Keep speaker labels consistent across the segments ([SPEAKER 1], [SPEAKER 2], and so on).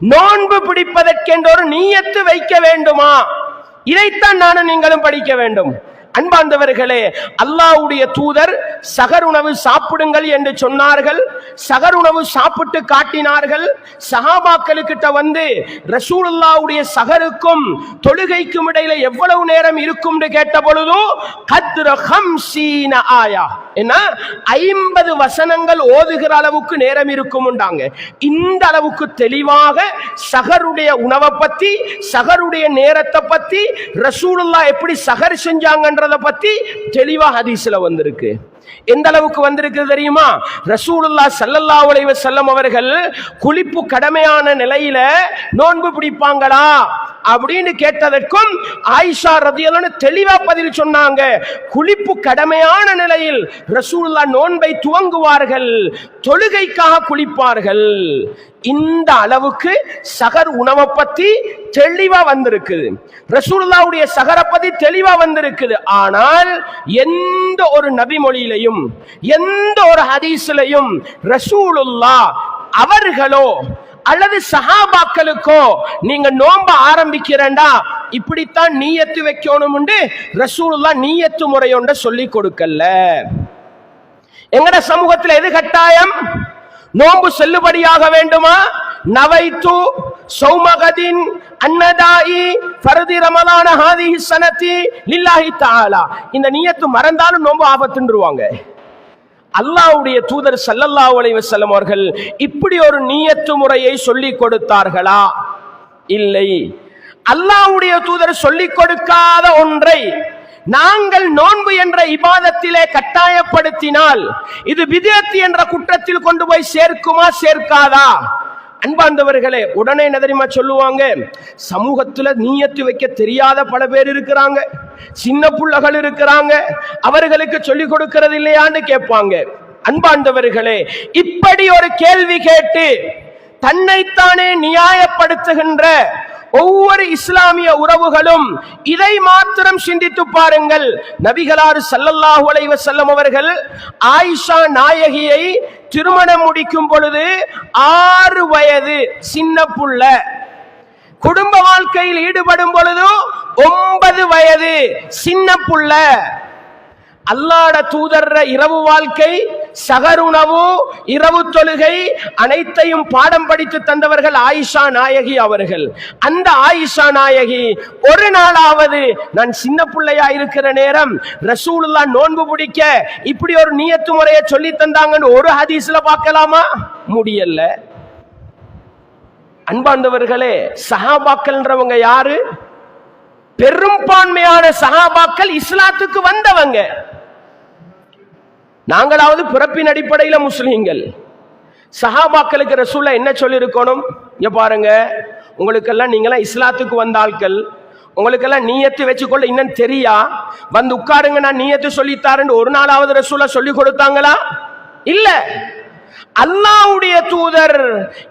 [SPEAKER 1] நோன்பு பிடிப்பதற்கென்ற ஒரு நீயத்து வைக்க வேண்டுமா? இதைத்தான் நானும் நீங்களும் படிக்க வேண்டும். அன்பார்ந்தவர்களே அல்லாவுடைய தூதர் சகர் உணவு சாப்பிடுங்கள் என்று சொன்னார்கள். சகர் உணவு சாப்பிட்டு காட்டினார்கள். சஹாபாக்களுக்கிட்ட வந்து ரசூலுல்லாவுடைய சகருக்கும் தொழுகைக்கும் இடையில எவ்வளவு நேரம் இருக்கும்? கேட்ட பொழுதும் கத்ரஹம் சீன ஆயா. என்ன? ஐம்பது வசனங்கள் ஓதுகிற அளவுக்கு நேரம் இருக்கும்ண்டாங்க இந்த அளவுக்கு தெளிவாக சகருடைய உணவை பத்தி சகருடைய நேரத்தை பத்தி ரசூலுல்லா எப்படி சகர் அப்படின்றத பத்தி தெளிவா ஹதீஸ்ல வந்திருக்கு. எந்த அளவுக்கு வந்திருக்கு தெரியுமா? ரசூலுல்லா சல்லல்லா உலைவ செல்லம் அவர்கள் குளிப்பு கடமையான நிலையில நோன்பு பிடிப்பாங்களா அப்படின்னு கேட்டதற்கும் ஆயிஷா ரதியலன்னு தெளிவா பதில் சொன்னாங்க. குளிப்பு கடமையான நிலையில் ரசூலுல்லா நோன்பை துவங்குவார்கள். தொழுகைக்காக குளிப்பார்கள். இந்த அளவுக்கு சகர் உணவை பத்தி தெளிவா வந்திருக்குது. ரசூல்லாவுடைய சகரை பத்தி தெளிவா வந்திருக்குது. ஆனால் எந்த ஒரு நபி மொழியிலையும் எந்த ஒரு ஹதீஸ்லையும் ரசூலுல்லா அவர்களோ அல்லது சஹாபாக்களுக்கோ நீங்க நோம்ப ஆரம்பிக்கிறேன்டா இப்படித்தான் நீயத்து வைக்கணும் ரசூலுல்லா நீயத்து முறையொண்ட சொல்லி கொடுக்கல. எங்கட சமூகத்தில் எது கட்டாயம்? நோன்பு செல்லுபடியாக வேண்டுமா? நவைத்து சௌமகதின் அன்னதாயி ஃபர்தி ரமலான ஹாதிஹி சனதி லில்லாஹி தஆலா. இந்த நியத்து மறந்தாலும் நோன்பு ஆபத்துன்றுவாங்க. அல்லாஹ்வுடைய தூதர் ஸல்லல்லாஹு அலைஹி அவர்கள் இப்படி ஒரு நீயத்து முறையை சொல்லி கொடுத்தார்களா? இல்லை. அல்லாஹ்வுடைய தூதர் சொல்லிக் கொடுக்காத ஒன்றை நாங்கள் நோன்பு என்ற இபாதத்திலே கட்டாயப்படுத்தினால் இது விதத்து என்ற குற்றத்தில் கொண்டு போய் சேர்க்குமா சேர்க்காதா? அன்பார்ந்தவர்களே உடனே என்ன தெரியுமா சொல்லுவாங்க? சமூகத்துல நீயத்து வைக்க தெரியாத பல பேர் இருக்கிறாங்க. சின்ன பிள்ளைகள் இருக்கிறாங்க. அவர்களுக்கு சொல்லிக் கொடுக்கிறது இல்லையான்னு கேட்பாங்க. அன்பார்ந்தவர்களே இப்படி ஒரு கேள்வி கேட்டு தன்னைத்தானே நியாயப்படுத்துகின்ற ஒவ்வொரு இஸ்லாமிய உறவுகளும் இதை மாத்திரம் சிந்தித்து பாருங்கள். நபிகளாறு சல்லல்லாஹு அலைவ செல்லம் அவர்கள் ஆயிஷா நாயகியை திருமணம் முடிக்கும் பொழுது ஆறு வயது சின்ன புள்ள. குடும்ப வாழ்க்கையில் ஈடுபடும் பொழுது ஒன்பது வயது சின்ன புள்ள. அல்லாட தூதர்ற இரவு வாழ்க்கை சகருணவு இரவு தொழுகை அனைத்தையும் பாடம் படித்து தந்தவர்கள் ஆயிஷா நாயகி அவர்கள். அந்த ஆயிஷா நாயகி ஒரு நாளாவது நான் சின்ன பிள்ளையா இருக்கிற நேரம் ரசூலுல்லா நோன்பு பிடிக்க இப்படி ஒரு நியத்து முறையை சொல்லி தந்தாங்கன்னு ஒரு ஹதீஸ்ல பார்க்கலாமா? முடியல. அன்பாண்டவர்களே சஹாபாக்கள்ன்றவங்க யாரு? பெரும்பான்மையான சஹாபாக்கள் இஸ்லாத்துக்கு வந்தவங்க. நாங்களாவது பிறப்பின் அடிப்படையில் முஸ்லீம்கள். சஹாபாக்களுக்கு ரசூல்லா என்ன சொல்லியிருக்கணும் இங்கே பாருங்க. உங்களுக்கெல்லாம் நீங்களாம் இஸ்லாத்துக்கு வந்த ஆட்கள் உங்களுக்கெல்லாம் நீயத்து வச்சுக்கொள்ள இன்னும் தெரியா? வந்து உட்காருங்க நான் நீயத்து சொல்லித்தாருன்னு ஒரு நாளாவது ரசூலா சொல்லி கொடுத்தாங்களா? இல்ல. அல்லாவுடைய தூதர்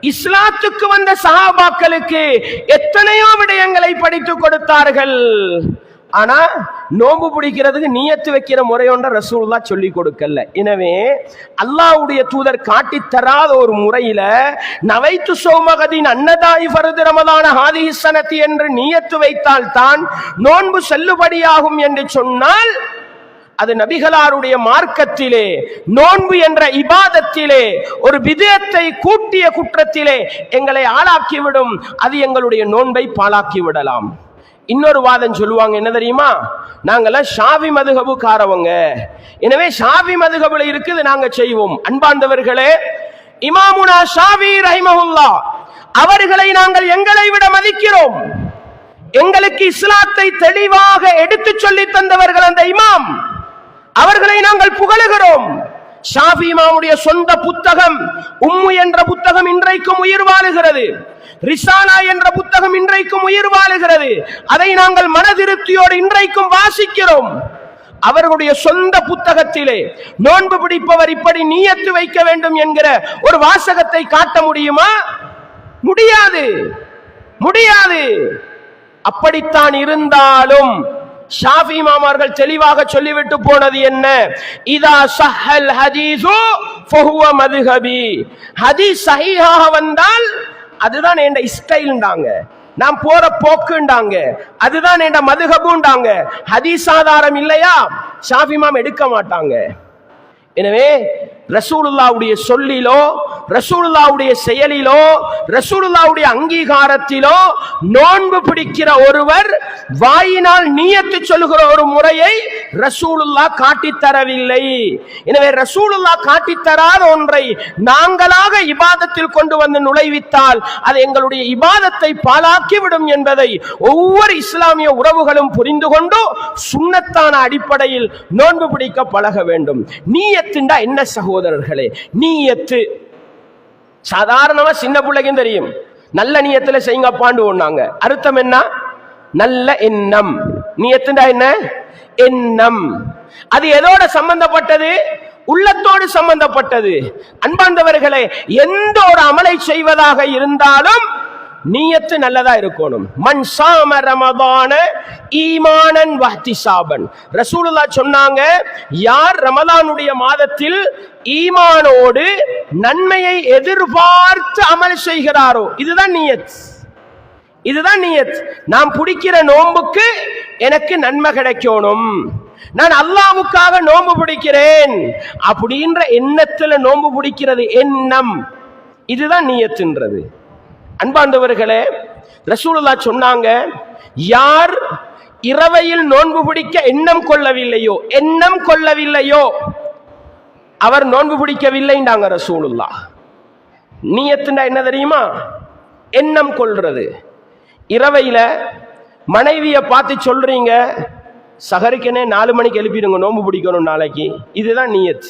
[SPEAKER 1] இஸ்லாத்துக்கு வந்த சஹாபாக்களுக்கு எத்தனையோ விடயங்களை படித்து கொடுத்தார்கள். ஆனா நோன்பு பிடிக்கிறதுக்கு நியத்து வைக்கிற முறையொன்ற ரசூல்லா சொல்லி கொடுக்கல. எனவே அல்லாஹ்வுடைய தூதர் காட்டி தராத ஒரு முறையில நவைத்து சோமகதின் அன்னதாய் ஃபரது ரமதான ஹாதிஹி என்று நியத்து வைத்தால் தான் நோன்பு செல்லுபடியாகும் என்று சொன்னால் அது நபிகளாருடைய மார்க்கத்திலே நோன்பு என்ற இபாதத்திலே ஒரு விதயத்தை கூட்டிய குற்றத்திலே எங்களை ஆளாக்கிவிடும். அது எங்களுடைய நோன்பை பாழாக்கி விடலாம் இன்னொரு வாதம் சொல்லுவாங்க என்ன தெரியுமா? நாங்கெல்லாம் ஷாவி மதுகபுக்காரவங்க எனவே ஷாவி மதுகபுல இருக்குது நாங்க செய்வோம். அன்பார்ந்தவர்களே இமாமுனா ஷாவி ரஹிமஹுல்லா அவர்களை நாங்கள் எங்களை விட மதிக்கிறோம். எங்களுக்கு இஸ்லாத்தை தெளிவாக எடுத்துச் சொல்லி தந்தவர்கள் அந்த இமாம். அவர்களை நாங்கள் புகழுகிறோம். ஷாஃபி இமாமுடைய சொந்த புத்தகம் உம்மு என்ற புத்தகம் இன்றைக்கும் உயிர் வாழுகிறது. ரிசானா என்ற புத்தகம் இன்றைக்கும் உயிர் வாழுகிறது. அதை நாங்கள் மனதிருப்தியோடு இன்றைக்கும் வாசிக்கிறோம். அவர்களுடைய சொந்த புத்தகத்திலே நோன்பு பிடிப்பவர் இப்படி நீயத்து வைக்க வேண்டும் என்கிற ஒரு வாசகத்தை காட்ட முடியுமா? முடியாது. முடியாது. அப்படித்தான் இருந்தாலும் ஷாஃபி மாமார்கள் தெளிவாக சொல்லிவிட்டு போனது என்ன? இதா சஹல் ஹதீஸு ஃபஹுவ மதுஹபி. ஹதீஸ் சஹீஹாக வந்தால் அதுதான் என் ஸ்டைல்ண்டாங்க நாம் போற போக்குண்டாங்க அதுதான் என் மதுகபுண்டாங்க ஹதீஸ் ஆதாரம் இல்லையா? ஷாஃபிமாம் எடுக்க மாட்டாங்க. எனவே ரசூலுல்லாவுடைய சொல்லிலோ ரசூலுல்லாவுடைய செயலிலோ ரசூலுல்லாவுடைய அங்கீகாரத்திலோ நோன்பு பிடிக்கிற ஒருவர் வாயினால் நீயத்து சொல்லுகிற ஒரு முறையை ரசூலுல்லா காட்டித் தரவில்லை எனவே ரசூலுல்லா காட்டித் தராத ஒன்றை நாங்களாக இபாதத்தில் கொண்டு வந்து நுழைவித்தால் அது எங்களுடைய இபாதத்தை பாழாக்கிவிடும் என்பதை ஒவ்வொரு இஸ்லாமிய உறவுகளும் புரிந்து கொண்டு சுண்ணத்தான அடிப்படையில் நோன்பு பிடிக்க பழக வேண்டும். நீயத்துண்டா என்ன சகோதரர்களே? நீயத்து சாதாரணமா சின்ன பிள்ளைக்கும் தெரியும். நல்ல நியத்துல செய்யுங்கப்பாண்டு ஒண்ணாங்க. அர்த்தம் என்ன? நல்ல எண்ணம். நீயத்துண்டா என்ன? எண்ணம். அது எதோட சம்பந்தப்பட்டது? உள்ளத்தோடு சம்பந்தப்பட்டது. அன்பாந்தவர்களை எந்த ஒரு அமலை செய்வதாக இருந்தாலும் நீயத்து நல்லதா இருக்கணும். மண் சாம ரமதான ஈமானன் வஹ்திசாபன் ரசூலுல்லா சொன்னாங்க யார் ரமதானுடைய மாதத்தில் ஈமானோடு நன்மையை எதிர்பார்த்து அமல் செய்கிறாரோ இதுதான் நீயத். இதுதான் நீயத். நான் பிடிக்கிற நோன்புக்கு எனக்கு நன்மை கிடைக்கணும். நான் அல்லாவுக்காக நோன்பு பிடிக்கிறேன். அப்படின்ற எண்ணத்துல நோன்பு பிடிக்கிறது எண்ணம். இதுதான் நீயத்துன்றது. அன்பாண்டவர்களே ரசூலுல்லா சொன்னாங்க யார் இரவையில் நோன்பு பிடிக்க எண்ணம் கொள்ளவில்லையோ எண்ணம் கொள்ளவில்லையோ அவர் நோன்பு பிடிக்கவில்லைண்டாங்க ரசூலுல்லா நீயத்துண்டா என்ன தெரியுமா? எண்ணம் கொள்றது. இரவையில் மனைவியை பார்த்து சொல்றீங்க சகருக்கனே நாலு மணிக்கு எழுப்பிடுங்க நோன்பு பிடிக்கணும் நாளைக்கு. இதுதான் நீயத்.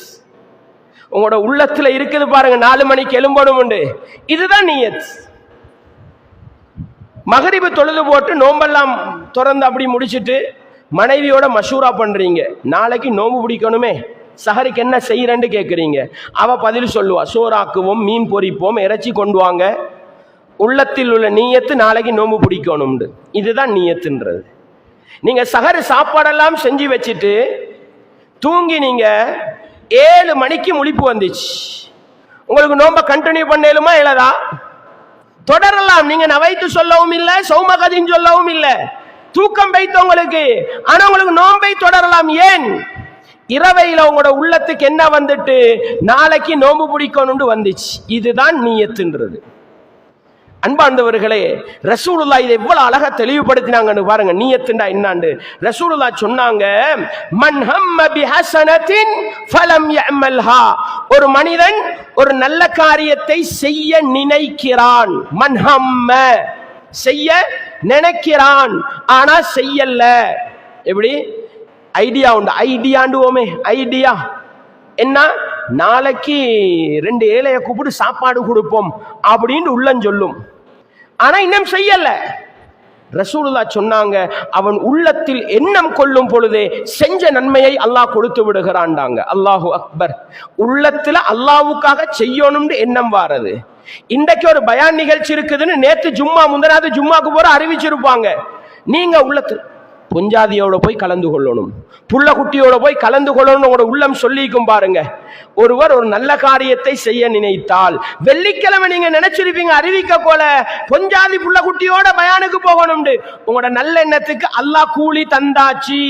[SPEAKER 1] உங்களோட உள்ளத்தில் இருக்குது பாருங்க நாலு மணிக்கு எழும்பணும் உண்டு இதுதான் நீயத். மகரிபு தொழுது போட்டு நோம்பெல்லாம் திறந்து அப்படி முடிச்சுட்டு மனைவியோட மஷூரா பண்ணுறீங்க நாளைக்கு நோம்பு பிடிக்கணுமே. சஹருக்கு என்ன செய்கிறேன்னு கேட்குறீங்க அவ பதில் சொல்லுவா. சோறாக்குவோம் மீன் பொரிப்போம் இறைச்சி கொண்டு வாங்க. உள்ளத்தில் உள்ள நீயத்து நாளைக்கு நோம்பு பிடிக்கணும்னு. இதுதான் நீயத்துன்றது. நீங்கள் சகரு சாப்பாடெல்லாம் செஞ்சு வச்சுட்டு தூங்கி நீங்கள் ஏழு மணிக்கு முழிப்பு வந்துச்சு. உங்களுக்கு நோம்பை கண்டினியூ பண்ணலுமா இலதா தொடரலாம். நீங்க நவைத்து சொல்லவும் இல்ல சௌமகதின்னு சொல்லவும் இல்ல. தூக்கம் வைத்தவங்களுக்கு ஆனா உங்களுக்கு நோன்பை தொடரலாம். ஏன்? இரவையில உங்களோட உள்ளத்துக்கு என்ன வந்துட்டு? நாளைக்கு நோன்பு பிடிக்கணும்னு வந்துச்சு. இதுதான் நீயத்துன்றது. அன்பாந்தவர்களே ரசூலுல்லா இதை எவ்வளவு அழகா தெளிவுபடுத்தினாங்கன்னு பாருங்க. நீயத்துண்டா என்னாண்டு? ரசூலுல்லா சொன்னாங்க மன் ஹம்ம பிஹஸனத்தின் ஃபலம் எம்எல்ஹா ஒரு மனிதன் ஒரு நல்ல காரியத்தை செய்ய நினைக்கிறான். மன்ஹம்ம செய்ய நினைக்கிறான். ஆனா செய்யல. எப்படி? ஐடியா உண்டு. ஐடியாண்டுவோமே. ஐடியா. என்ன? நாளைக்கு ரெண்டு ஏழைய கூப்பிட்டு சாப்பாடு கொடுப்போம். அப்படின்னு உள்ளம் சொல்லும். ஆனா இன்னும் செய்யல. ரசூலுல்லா சொன்னாங்க அவன் உள்ளத்தில் எண்ணம் கொள்ளும் பொழுதே செஞ்ச நன்மையை அல்லாஹ் கொடுத்து விடுகிறான்டாங்க. அல்லாஹு அக்பர். உள்ளத்துல அல்லாஹுக்காக செய்யணும்னு எண்ணம் வாரது. இன்றைக்கு ஒரு பயான் நிகழ்ச்சி இருக்குதுன்னு நேத்து ஜும்மா முந்தனாவது ஜும்மாக்கு போற அறிவிச்சிருப்பாங்க. நீங்க உள்ளத்தில் பொஞ்சாதியோட போய் கலந்து கொள்ளணும். புள்ள குட்டியோட போய் கலந்து கொள்ளணும் உங்களோட உள்ளம் சொல்லிக்கும் பாருங்க. ஒருவர் ஒரு நல்ல காரியத்தை செய்ய நினைத்தால் வெள்ளிக்கிழமை நீங்க நினைச்சிருப்பீங்க அறிவிக்க போல பொஞ்சாதி புள்ள குட்டியோட பயானுக்கு போகணும்னு. உங்களோட நல்ல எண்ணத்துக்கு அல்லாஹ் கூலி தந்தாச்சு.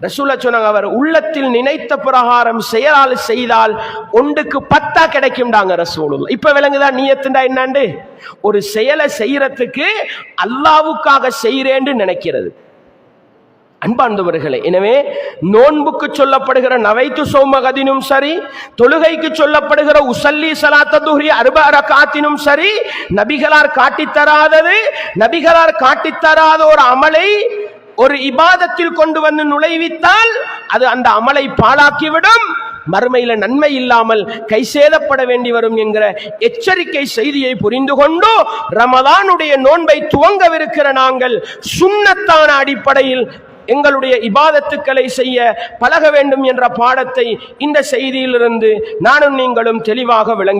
[SPEAKER 1] ரசூலா சொன்னாங்க அவர் உள்ளத்தில் நினைத்த பிரகாரம் செயலால் செய்தால் ஒன்றுக்கு பத்தா கிடைக்கும்டாங்க ரசூலுல்லா இப்ப விளங்குதா நீயத்துண்டா என்னாண்டு? ஒரு செயலை செய்யறதுக்கு அல்லாவுக்காக செய்கிறேன்னு நினைக்கிறது. அன்பார்ந்தவர்களே எனவே நோன்புக்கு சொல்லப்படுகிற நவைத்து சோமகதினும் சரி தொழுகைக்கு சொல்லப்படுகிற உசல்லி சலாத்த அருபார காத்தினும் சரி நபிகளார் காட்டித்தராதது நபிகளார் காட்டித்தராத ஒரு அமலை ஒரு இபாதத்தில் கொண்டு வந்து நுழைவித்தால் அது அந்த அமலை பாழாக்கிவிடும். மறுமையில நன்மை இல்லாமல் கை சேதப்பட வேண்டி வரும் என்கிற எச்சரிக்கை செய்தியை புரிந்து கொண்டு ரமதானுடைய நோன்பை துவங்கவிருக்கிற நாங்கள் சுண்ணத்தான அடிப்படையில் எங்களுடைய இபாதத்துக்களை செய்ய பழக வேண்டும் என்ற பாடத்தை இந்த செய்தியிலிருந்து நானும் நீங்களும் தெளிவாக விளங்கி